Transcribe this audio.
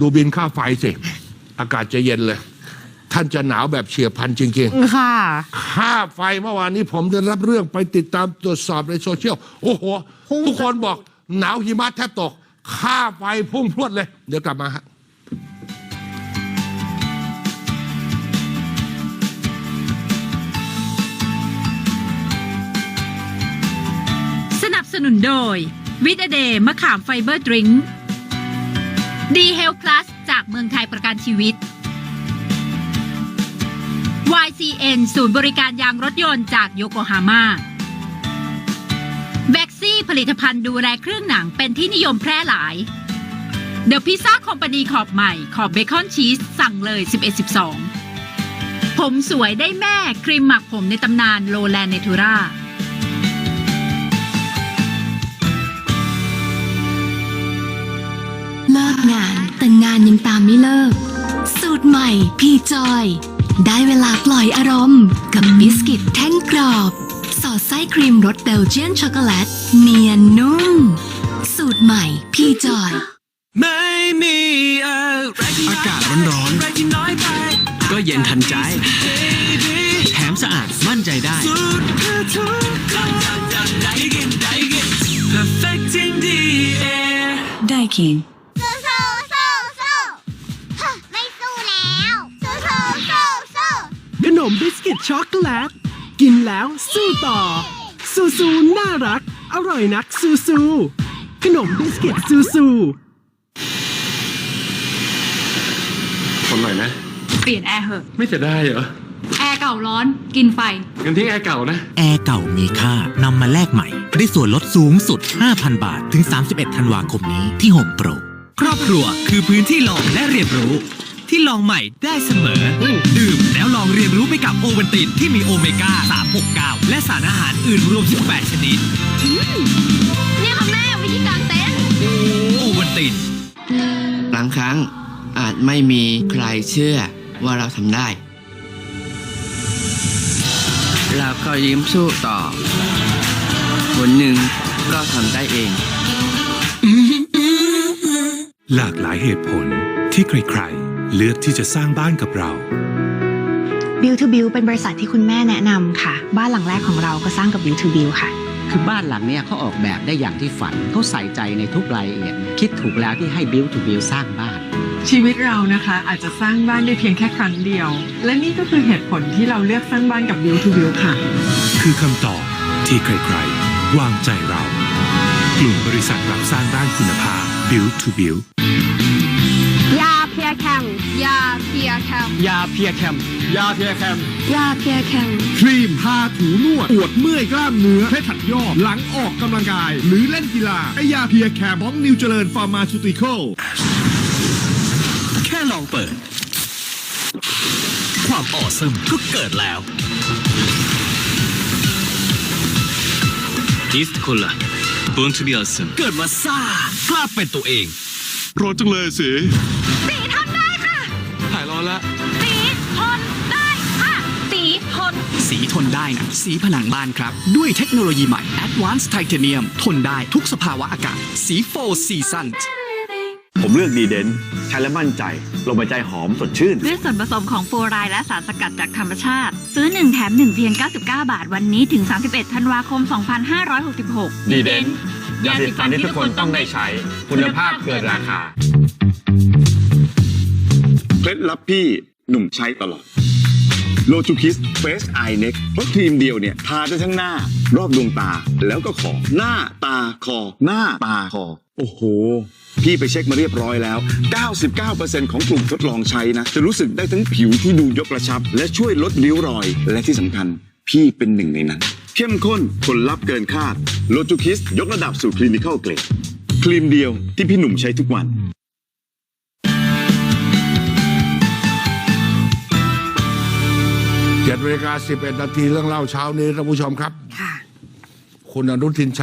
ดูบินค่าไฟสิ อากาศจะเย็นเลย ท่านจะหนาวแบบเฉียบพลันจริงๆ ค่ะ ค่าไฟเมื่อวานนี้ผมได้รับเรื่องไปติดตามตรวจสอบในโซเชียล โอ้โหพุ่งทุกคนบอกหนาวหิมะแทบตก ค่าไฟพุ่งพรวดเลย เดี๋ยวกลับมาฮะสนับสนุนโดยวิตาเดย์มะขามไฟเบอร์ดริงก์ ดีเฮล p ์ u s จากเมืองไทยประกันชีวิต YCN ศูนย์บริการยางรถยนต์จากโยโกฮาม่าแบ็กซี่ผลิตภัณฑ์ดูแลเครื่องหนังเป็นที่นิยมแพร่หลาย เดอะพิซซ่าคอมพานีขอบใหม่ ขอบเบคอนชีส สั่งเลย 11-12 ผมสวยได้แม่ครีมหมักผมในตำนานโลแลนเนทูรา เลิกงานแต่งานยังตามไม่เลิก สูตรใหม่ พี่จอย ได้เวลาปล่อยอารมณ์ กับบิสกิตแท่งกรอบ สอดไส้ครีมรสเบลเจียนช็อกโกแลต เนียนนุ่ม สูตรใหม่ พี่จอย ไม่มีอะไรที่อากาศร้อนอะไรที่น้อยไปๆ ก็เย็นทันใจ แถมสะอาดมั่นใจได้ สุดเพื่อทุกคนได้กินได้กิน perfecting the air ไมบิสกิตช็อกโกแลต กินแล้วสู้ต่อ ซูซูน่ารัก อร่อยนักซูซู ขนมบิสกิตซูซู คนหน่อยนะ เปลี่ยนแอร์เหอะ ไม่จะได้เหรอ แอร์เก่าร้อน กินไฟ งั้นทิ้งแอร์เก่านะ แอร์เก่ามีค่านำมาแลกใหม่ ได้ส่วนลดสูงสุด 5,000 บาท ถึง 31 ธันวาคมนี้ที่ Home Pro ครอบครัวคือพื้นที่ลองและเรียนรู้ ที่ลองใหม่ได้เสมอดื่มแล้วลองเรียนรู้ไปกับโอวัลตินที่มีโอเมก้า 369 และสารอาหารอื่นรวม 18 ชนิดเนี่ยค่ะแม่วิธีการเต้นโอวัลตินบางครั้งอาจไม่มีใครเชื่อว่าเราทำได้ เราก็ยิ้มสู้ต่อคนหนึ่งก็ทำได้เอง หลากหลายเหตุผลที่ใครๆ เลือกที่จะสร้างบ้านกับเราบิวทูบิวเป็นบริษัทที่คุณแม่แนะนำค่ะ บ้านหลังแรกของเราก็สร้างกับบิวทูบิวค่ะ คือบ้านหลังเนี้ยเขาออกแบบได้อย่างที่ฝันเขาใส่ใจในทุกรายละเอียด คิดถูกแล้วที่ให้บิวทูบิวสร้างบ้าน ชีวิตเรานะคะอาจจะสร้างบ้านได้เพียงแค่ครั้งเดียว และนี่ก็คือเหตุผลที่เราเลือกสร้างบ้านกับบิวทูบิวค่ะ คือคำตอบที่ใครๆ วางใจเรากลุ่มบริษัทรับสร้างบ้านคุณภาพ Build to Build ยาเพียแคมยาเพียแคมยาเพียแคมยาเพียแคมยาเพียแคมครีมทาถูนวดปวดเมื่อยกล้ามเนื้อให้ถัดยอดหลังออกกำลังกาย หรือเล่นกีฬาไอยาเพียแคมของนิวเจริญฟาร์มาชูติคอลแค่ลองเปิด ความออซึมก็เกิดแล้วกิสคุณล่ะบุนทูบีออซึมเกิดมาซ่ากล้าเป็นตัวเอง ร้อนจังเลยสิสีทนได้ค่ะ หายร้อนละสีทนได้ค่ะสีทน สีทนได้นะสีผนังบ้านครับ ด้วยเทคโนโลยีใหม่ Advanced Titanium ทนได้ทุกสภาวะอากาศ สีโฟซีซัน ผมเลือกดีเดนใช้แล้วมั่นใจ ลงไปใจหอมสดชื่น ด้วยส่วนผสมของฟลูอไรด์และสารสกัดจากธรรมชาติ ซื้อ 1 แถม 1 เพียง 99 บาทวันนี้ถึง 31 ธันวาคม 2566 ดีเดนยาสีฟันที่ทุกคนต้องได้ใช้ คุณภาพเกินราคา เคล็ดลับพี่หนุ่มใช้ตลอด โลจูคิสเฟสไอเน็กเพราะครีมเดียวเนี่ยทาได้ทั้งหน้ารอบดวงตา แล้วก็คอหน้าตาคอ หน้าตาคอ โอ้โห พี่ไปเช็คมาเรียบร้อยแล้ว 99%ของกลุ่มทดลองใช้นะ จะรู้สึกได้ทั้งผิวที่ดูยกกระชับ และช่วยลดริ้วรอย และที่สำคัญ พี่เป็นหนึ่งในนั้น เข้มข้นผลลัพธ์เกินคาดโลจูคิสยกระดับสู่คลินิคอลเกรดครีมเดียวที่พี่หนุ่มใช้ทุกวัน เจ็ดนาฬิกาสิบเอ็ดนาทีเรื่องเล่าเช้านี้ท่านผู้ชมครับ ค่ะ คุณอนุทินชาญ